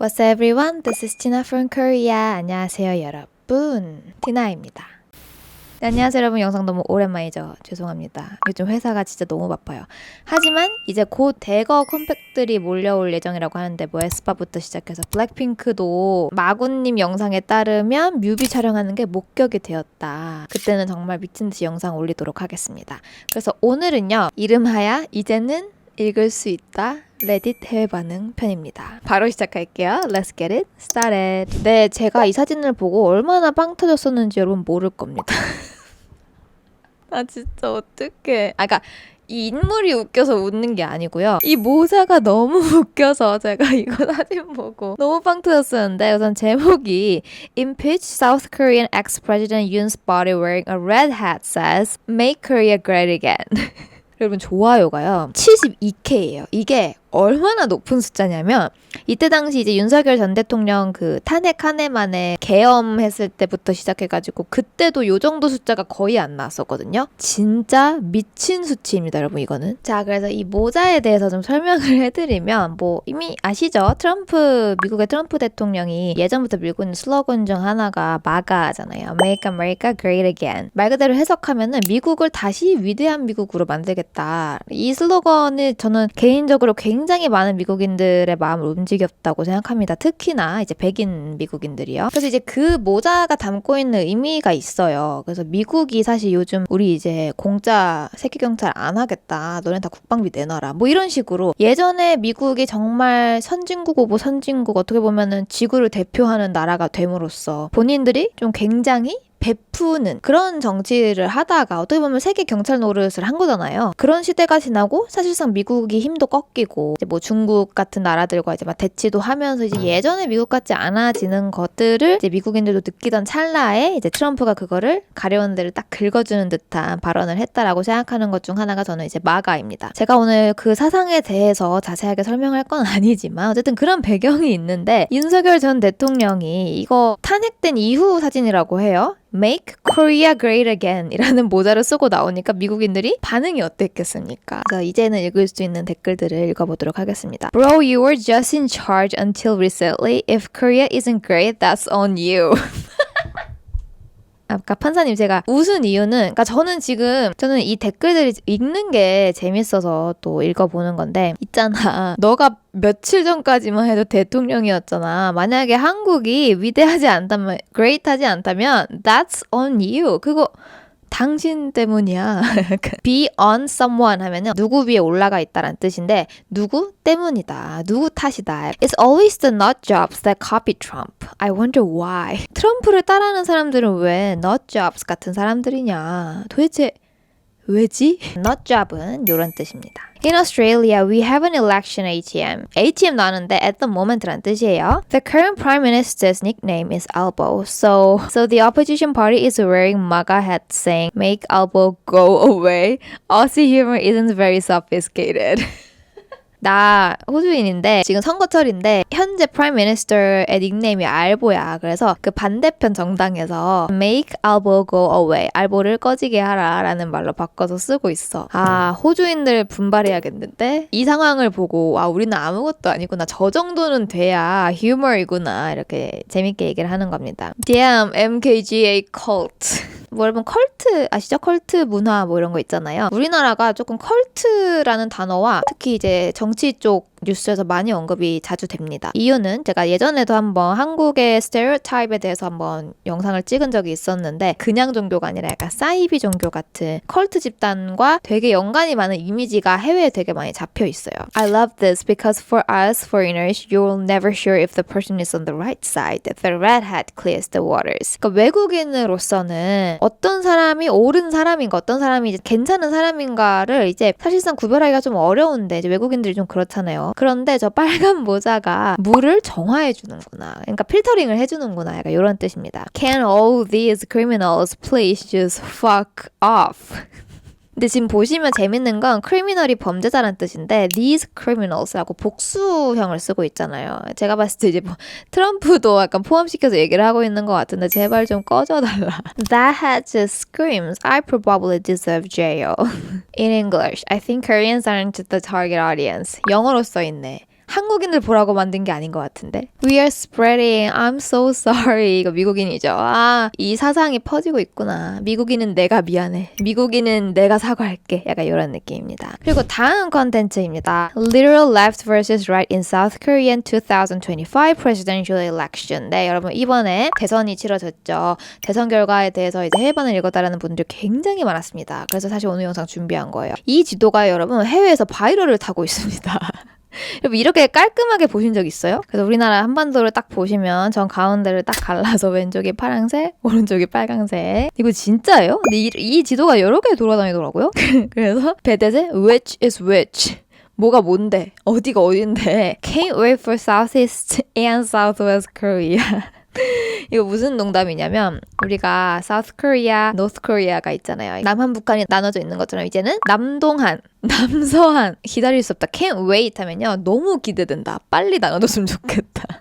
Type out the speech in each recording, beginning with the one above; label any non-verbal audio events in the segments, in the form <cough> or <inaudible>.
What's up, everyone? This is Tina from Korea. 안녕하세요, 여러분. 티나입니다. 네, 안녕하세요, 여러분. 영상 너무 오랜만이죠. 죄송합니다. 요즘 회사가 진짜 너무 바빠요. 하지만 이제 곧 대거 컴팩들이 몰려올 예정이라고 하는데 뭐 에스파부터 시작해서 블랙핑크도 마군님 영상에 따르면 뮤비 촬영하는 게 목격이 되었다. 그때는 정말 미친 듯이 영상 올리도록 하겠습니다. 그래서 오늘은요. 이름하야 이제는 읽을 수 있다. 레딧 해외 반응 편입니다. 바로 시작할게요. Let's get it started. 네, 제가 이 사진을 보고 얼마나 빵 터졌었는지 여러분 모를 겁니다. <laughs> 아 진짜 어떡해. 아 그러니까 이 인물이 웃겨서 웃는 게 아니고요. 이 모자가 너무 <laughs> 웃겨서 제가 이거 사진 보고 너무 빵 터졌었는데 우선 제목이 Impeach South Korean ex-president Yoon's body wearing a red hat says Make Korea great again. <laughs> 여러분 좋아요가요 72K예요. 이게 얼마나 높은 숫자냐면 이때 당시 이제 윤석열 전 대통령 그 탄핵 한 해 만에 계엄했을 때부터 시작해가지고 그때도 요 정도 숫자가 거의 안 나왔었거든요. 진짜 미친 수치입니다, 여러분 이거는. 자, 그래서 이 모자에 대해서 좀 설명을 <laughs> 해드리면 뭐 이미 아시죠? 트럼프 미국의 트럼프 대통령이 예전부터 밀고 있는 슬로건 중 하나가 마가잖아요. Make America Great Again. 말 그대로 해석하면은 미국을 다시 위대한 미국으로 만들겠다. 이 슬로건을 저는 개인적으로 굉장히 굉장히 많은 미국인들의 마음을 움직였다고 생각합니다. 특히나 이제 백인 미국인들이요. 그래서 이제 그 모자가 담고 있는 의미가 있어요. 그래서 미국이 사실 요즘 우리 이제 공짜 새끼 경찰 안 하겠다. 너네 다 국방비 내놔라. 뭐 이런 식으로 예전에 미국이 정말 선진국 오고 선진국 어떻게 보면은 지구를 대표하는 나라가 됨으로써 본인들이 좀 굉장히 베푸는 그런 정치를 하다가 어떻게 보면 세계 경찰 노릇을 한 거잖아요. 그런 시대가 지나고 사실상 미국이 힘도 꺾이고 이제 뭐 중국 같은 나라들과 이제 막 대치도 하면서 이제 예전에 미국 같지 않아지는 것들을 이제 미국인들도 느끼던 찰나에 이제 트럼프가 그거를 가려운 데를 딱 긁어주는 듯한 발언을 했다라고 생각하는 것 중 하나가 저는 이제 마가입니다. 제가 오늘 그 사상에 대해서 자세하게 설명할 건 <laughs> 아니지만 어쨌든 그런 배경이 있는데 윤석열 전 대통령이 이거 탄핵된 이후 사진이라고 해요. Make Korea Great Again 이라는 모자를 쓰고 나오니까 미국인들이 반응이 어땠겠습니까? 그래서 이제는 읽을 수 있는 댓글들을 읽어보도록 하겠습니다. Bro, you were just in charge until recently. If Korea isn't great, that's on you. 아까 판사님 제가 웃은 이유는 그러니까 저는 지금 저는 이 댓글들이 읽는 게 재밌어서 또 읽어보는 건데 있잖아. <laughs> 너가 며칠 전까지만 해도 대통령이었잖아. 만약에 한국이 위대하지 않다면 great하지 않다면 that's on you. 그거 당신 때문이야. be on someone 하면은 누구 위에 올라가 있다란 뜻인데 누구 때문이다. 누구 탓이다. It's always the nut jobs that copy Trump. I wonder why. 트럼프를 따라하는 사람들은 왜 nut jobs 같은 사람들이냐. 도대체 왜지? Nut job은 이런 뜻입니다. In Australia, we have an election ATM. ATM 나는데 at the moment란 뜻이에요. The current prime minister's nickname is Albo. So, so the opposition party is wearing MAGA hat saying, make Albo go away. Aussie humor isn't very sophisticated. <laughs> 나 호주인인데 지금 선거철인데 현재 프라임 미니스터의 닉네임이 알보야. 그래서 그 반대편 정당에서 make Albo go away. 알보를 꺼지게 하라라는 말로 바꿔서 쓰고 있어. 아, 호주인들 분발해야겠는데 이 상황을 보고 아, 우리는 아무것도 아니구나. 저 정도는 돼야 휴머이구나. 이렇게 재밌게 얘기를 하는 겁니다. Damn MKGA cult. 뭐 여러분 컬트 아시죠? 컬트 문화 뭐 이런 거 있잖아요. 우리나라가 조금 컬트라는 단어와 특히 이제 정치 쪽 뉴스에서 많이 언급이 자주 됩니다. 이유는 제가 예전에도 한번 한국의 스테레오타입에 대해서 한번 영상을 찍은 적이 있었는데 그냥 종교가 아니라 약간 사이비 종교 같은 컬트 집단과 되게 연관이 많은 이미지가 해외에 되게 많이 잡혀 있어요. I love this because for us foreigners, you'll never sure if the person is on the right side. The red hat clears the waters. 그러니까 외국인으로서는 어떤 사람이 옳은 사람인가 어떤 사람이 이제 괜찮은 사람인가를 이제 사실상 구별하기가 좀 어려운데 이제 외국인들이 좀 그렇잖아요. 그런데 저 빨간 모자가 물을 정화해 주는구나. 그러니까 필터링을 해 주는구나. 약간 이런 뜻입니다. Can all these criminals please just fuck off? 근데 지금 보시면 재밌는 건 크리미널이 범죄자란 뜻인데 these criminals라고 복수형을 쓰고 있잖아요. 제가 봤을 때 이제 뭐 트럼프도 약간 포함시켜서 얘기를 하고 있는 것 같은데 제발 좀 꺼져달라. That hat just screams I probably deserve jail. In English, I think Koreans aren't the target audience. 영어로 써 있네. 한국인들 보라고 만든 게 아닌 것 같은데. We are spreading. I'm so sorry. <laughs> 이거 미국인이죠. 아, 이 사상이 퍼지고 있구나. 미국인은 내가 미안해. 미국인은 내가 사과할게. 약간 이런 느낌입니다. 그리고 다음 컨텐츠입니다. Literal left versus right in South Korean 2025 presidential election. 네, 여러분 이번에 대선이 치러졌죠. 대선 결과에 대해서 이제 해반을 읽었다라는 분들이 굉장히 많았습니다. 그래서 사실 오늘 영상 준비한 거예요. 이 지도가 여러분 해외에서 바이럴을 타고 있습니다. <laughs> 여러분 이렇게 깔끔하게 보신 적 있어요? 그래서 우리나라 한반도를 딱 보시면 전 가운데를 딱 갈라서 <laughs> 왼쪽이 파란색, 오른쪽이 빨강색. 이거 진짜예요? 근데 이, 이 지도가 여러 개 돌아다니더라고요. <laughs> 그래서 배댓에 which is which. 뭐가 뭔데? 어디가 어딘데? <laughs> Can't wait for Southeast and Southwest Korea. <laughs> 이거 무슨 농담이냐면 우리가 South Korea, North Korea가 있잖아요. 남한 북한이 나눠져 있는 것처럼 이제는 남동한, <laughs> 남서한 기다릴 수 없다. Can't wait 하면요. 너무 기대된다. 빨리 나눠줬으면 좋겠다.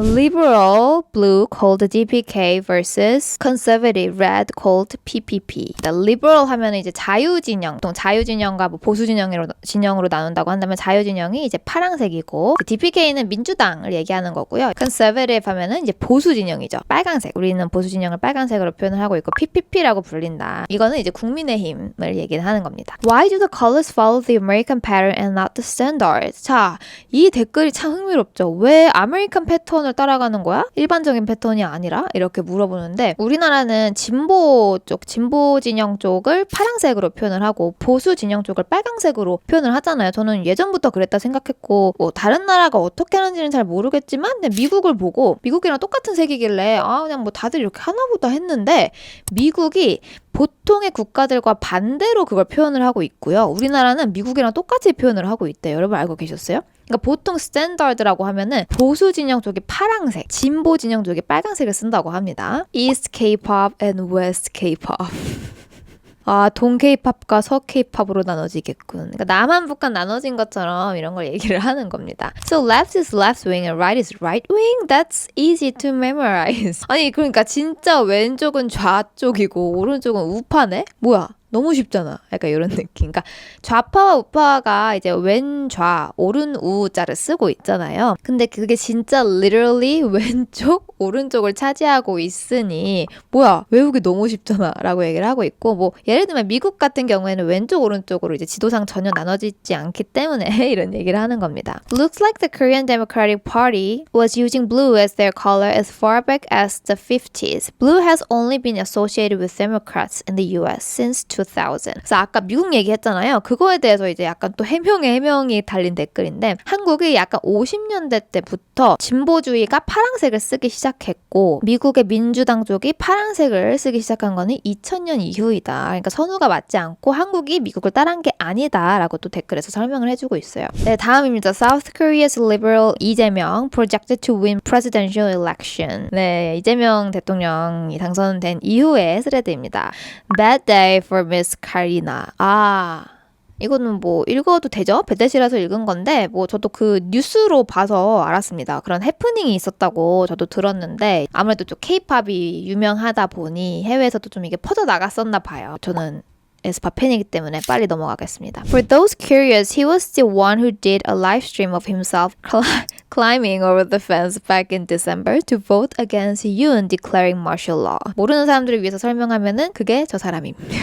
Liberal blue called DPK versus conservative red called PPP. 그러니까 liberal 하면 이제 자유 진영, 또 자유 진영과 뭐 보수 진영으로 나눈다고 한다면 자유 진영이 이제 파란색이고 DPK는 민주당을 얘기하는 거고요. conservative 하면은 이제 보수 진영이죠. 빨간색. 우리는 보수 진영을 빨간색으로 표현을 하고 있고 PPP라고 불린다. 이거는 이제 국민의힘을 얘기를 하는 겁니다. Why do the colors follow the American pattern and not the standard? 자, 이 댓글이 참 흥미롭죠. 왜 아메리칸 패턴을 따라가는 거야? 일반적인 패턴이 아니라 이렇게 물어보는데 우리나라는 진보 쪽, 진보 진영 쪽을 파란색으로 표현을 하고 보수 진영 쪽을 빨강색으로 표현을 하잖아요. 저는 예전부터 그랬다 생각했고 뭐 다른 나라가 어떻게 하는지는 잘 모르겠지만 미국을 보고 미국이랑 똑같은 색이길래 아 그냥 뭐 다들 이렇게 하나보다 했는데 미국이 보통의 국가들과 반대로 그걸 표현을 하고 있고요. 우리나라는 미국이랑 똑같이 표현을 하고 있대요. 여러분 알고 계셨어요? 그러니까 보통 스탠다드라고 하면은 보수 진영 쪽이 파랑색, 진보 진영 쪽이 빨간색을 쓴다고 합니다. East K-pop and West K-pop. 아, 동 K-팝과 서 K-팝으로 나눠지겠군. 그러니까 남한 북한 나눠진 것처럼 이런 걸 얘기를 하는 겁니다. So left is left wing and right is right wing. That's easy to memorize. <laughs> 아니 그러니까 진짜 왼쪽은 좌쪽이고 오른쪽은 우파네? 뭐야? 너무 쉽잖아. 약간 이런 느낌. 그러니까 좌파와 우파가 이제 왼좌, 오른 우자를 쓰고 있잖아요. 근데 그게 진짜 literally 왼쪽, 오른쪽을 차지하고 있으니 뭐야 외우기 너무 쉽잖아라고 얘기를 하고 있고 뭐 예를 들면 미국 같은 경우에는 왼쪽, 오른쪽으로 이제 지도상 전혀 나눠지지 않기 때문에 이런 얘기를 하는 겁니다. Looks like the Korean Democratic Party was using blue as their color as far back as the 50s. Blue has only been associated with Democrats in the US since 2000. 그래서 아까 미국 얘기했잖아요. 그거에 대해서 이제 약간 또 해명에 해명이 달린 댓글인데 한국이 약간 50년대 때부터 진보주의가 파란색을 쓰기 시작했고 미국의 민주당 쪽이 파란색을 쓰기 시작한 거는 2000년 이후이다. 그러니까 선우가 맞지 않고 한국이 미국을 따라한 게 아니다라고 또 댓글에서 설명을 해주고 있어요. 네, 다음입니다. South Korea's liberal 이재명 projected to win presidential election. 네, 이재명 대통령이 당선된 이후의 스레드입니다. Bad day for Karina. 아. 이거는 뭐 읽어도 되죠? 배댓이라서 읽은 건데 뭐 저도 그 뉴스로 봐서 알았습니다. 그런 해프닝이 있었다고 저도 들었는데 아무래도 좀 케이팝이 유명하다 보니 해외에서도 좀 이게 퍼져 나갔었나 봐요. 저는 에스파 팬이기 때문에 빨리 넘어가겠습니다. For those curious, he was the one who did a live stream of himself cl- climbing over the fence back in December to vote against Yoon declaring martial law. 모르는 사람들을 위해서 설명하면은 그게 저 사람입니다.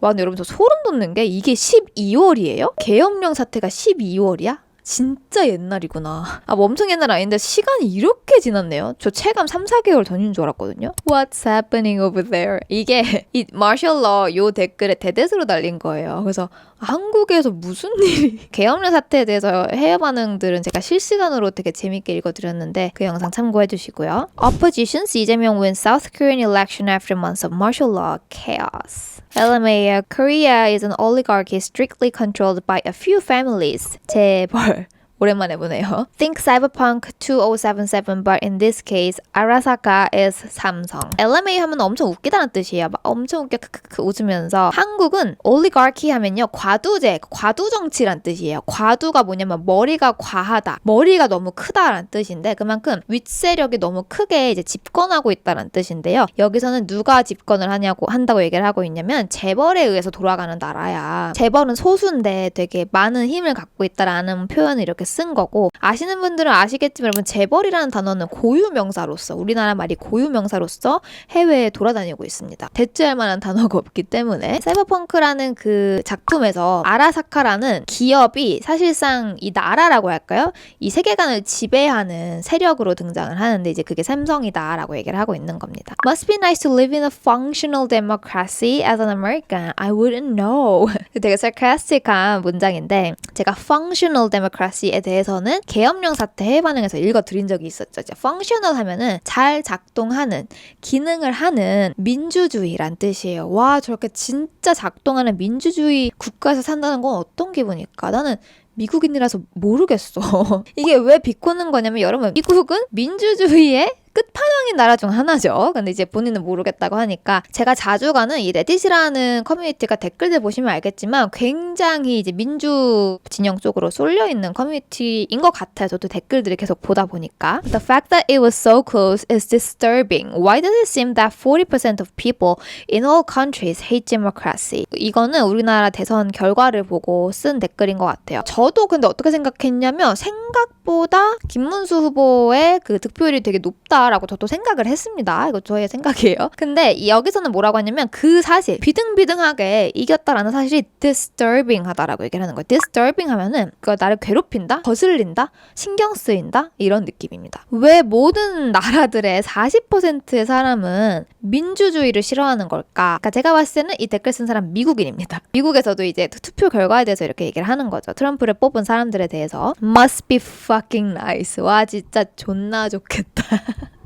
와, 근데 여러분 저 소름 돋는 게 이게 12월이에요? 계엄령 사태가 12월이야? 진짜 옛날이구나. 아, 뭐 엄청 옛날 아닌데 시간이 이렇게 지났네요. 저 체감 3, 4개월 전인 줄 알았거든요. What's happening over there? 이게 <laughs> 이 law 요 댓글에 대댓으로 달린 거예요. 그래서 한국에서 무슨 일이 계엄령 사태에 대해서 해외 반응들은 제가 실시간으로 되게 재밌게 읽어드렸는데 그 영상 참고해 주시고요. Oppositions 이재명 wins South Korean election after months of martial law chaos. LMA, Korea is an oligarchy strictly controlled by a few families. 재벌. 오랜만에 보네요. Think Cyberpunk 2077, but in this case, Arasaka is 삼성. LMA 하면 엄청 웃기다는 뜻이에요. 막 엄청 웃겨 크크크 웃으면서 한국은 oligarchy 하면요 과두제, 과두 정치란 뜻이에요. 과두가 뭐냐면 머리가 과하다, 머리가 너무 크다라는 뜻인데 그만큼 윗세력이 너무 크게 이제 집권하고 있다는 뜻인데요. 여기서는 누가 집권을 하냐고 한다고 얘기를 하고 있냐면 재벌에 의해서 돌아가는 나라야. 재벌은 소수인데 되게 많은 힘을 갖고 있다라는 표현을 이렇게 쓴 거고 아시는 분들은 아시겠지만 여러분 재벌이라는 단어는 고유 명사로서 우리나라 말이 고유 명사로서 해외에 돌아다니고 있습니다. 대체할 만한 단어가 없기 때문에 사이버펑크라는 그 작품에서 아라사카라는 기업이 사실상 이 나라라고 할까요? 이 세계관을 지배하는 세력으로 등장을 하는데 이제 그게 삼성이다라고 얘기를 하고 있는 겁니다. Must be nice to live in a functional democracy as an American. I wouldn't know. <laughs> 되게 sarcastic한 문장인데 제가 functional democracy 에 대해서는 계엄령 사태 해외 반응에서 읽어드린 적이 있었죠. 이제 functional 하면은 잘 작동하는 기능을 하는 민주주의란 뜻이에요. 와 저렇게 진짜 작동하는 민주주의 국가에서 산다는 건 어떤 기분일까? 나는 미국인이라서 모르겠어. <laughs> 이게 왜 비꼬는 거냐면 여러분 미국은 민주주의의 끝판왕인 나라 중 하나죠. 근데 이제 본인은 모르겠다고 하니까 제가 자주 가는 이 레딧이라는 커뮤니티가 댓글들 보시면 알겠지만 굉장히 이제 민주 진영 쪽으로 쏠려 있는 커뮤니티인 것 같아요. 저도 댓글들을 계속 보다 보니까 The fact that it was so close is disturbing. Why does it seem that 40% of people in all countries hate democracy? 이거는 우리나라 대선 결과를 보고 쓴 댓글인 것 같아요. 저도 근데 어떻게 생각했냐면 생각보다 김문수 후보의 그 득표율이 되게 높다 라고 저도 생각을 했습니다. 이거 저의 생각이에요. 근데 이 여기서는 뭐라고 하냐면 그 사실 비등비등하게 이겼다라는 사실이 disturbing 하다라고 얘기를 하는 거예요. disturbing 하면은 그거 나를 괴롭힌다, 거슬린다, 신경 쓰인다 이런 느낌입니다. 왜 모든 나라들의 40%의 사람은 민주주의를 싫어하는 걸까? 그러니까 제가 봤을 때는 이 댓글 쓴 사람 미국인입니다. <laughs> 미국에서도 이제 투표 결과에 대해서 이렇게 얘기를 하는 거죠. 트럼프를 뽑은 사람들에 대해서 must be fucking nice. 와 진짜 존나 좋겠다. <laughs>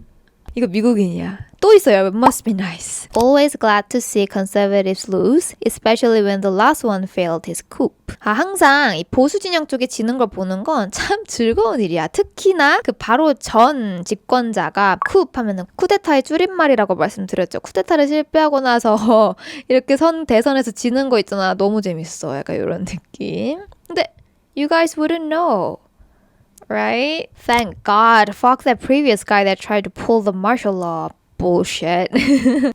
이거 미국인이야. 또 있어요. Must be nice. Always glad to see conservatives lose, especially when the last one failed his coup. 아, 항상 이 보수 진영 쪽에 지는 걸 보는 건 참 즐거운 일이야. 특히나 그 바로 전 집권자가 coup 하면은 쿠데타의 줄임말이라고 말씀드렸죠. 쿠데타를 실패하고 나서 이렇게 선 대선에서 지는 거 있잖아. 너무 재밌어. 약간 이런 느낌. 근데 you guys wouldn't know. Right? Thank God. Fuck that previous guy that tried to pull the martial law. bullshit.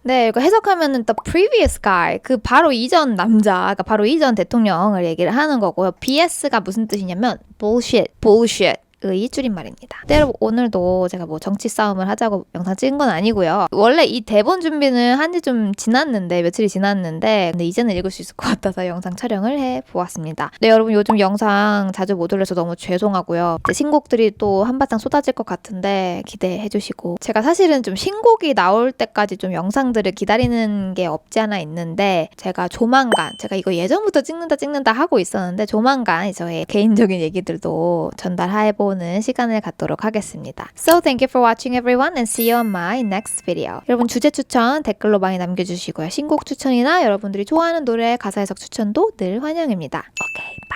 네, 이거 해석하면은 the previous guy, 그 바로 이전 남자, 그러니까 바로 이전 대통령을 얘기를 하는 거고요. BS가 무슨 뜻이냐면 bullshit, bullshit. 의 줄임말입니다. 네, 여러분 오늘도 제가 뭐 정치 싸움을 하자고 영상 찍은 건 아니고요. 원래 이 대본 준비는 한 지 좀 지났는데 며칠이 지났는데 근데 이제는 읽을 수 있을 것 같아서 영상 촬영을 해 보았습니다. 네, 여러분 요즘 영상 자주 못 올려서 너무 죄송하고요. 신곡들이 또 한바탕 쏟아질 것 같은데 기대해 주시고 제가 사실은 좀 신곡이 나올 때까지 좀 영상들을 기다리는 게 없지 않아 있는데 제가 조만간 제가 이거 예전부터 찍는다 찍는다 하고 있었는데 조만간 저의 개인적인 얘기들도 전달해 보 보는 시간을 갖도록 하겠습니다. So thank you for watching everyone and see you on my next video. 여러분 주제 추천 댓글로 많이 남겨주시고요. 신곡 추천이나 여러분들이 좋아하는 노래 가사 해석 추천도 늘 환영입니다. 오케이.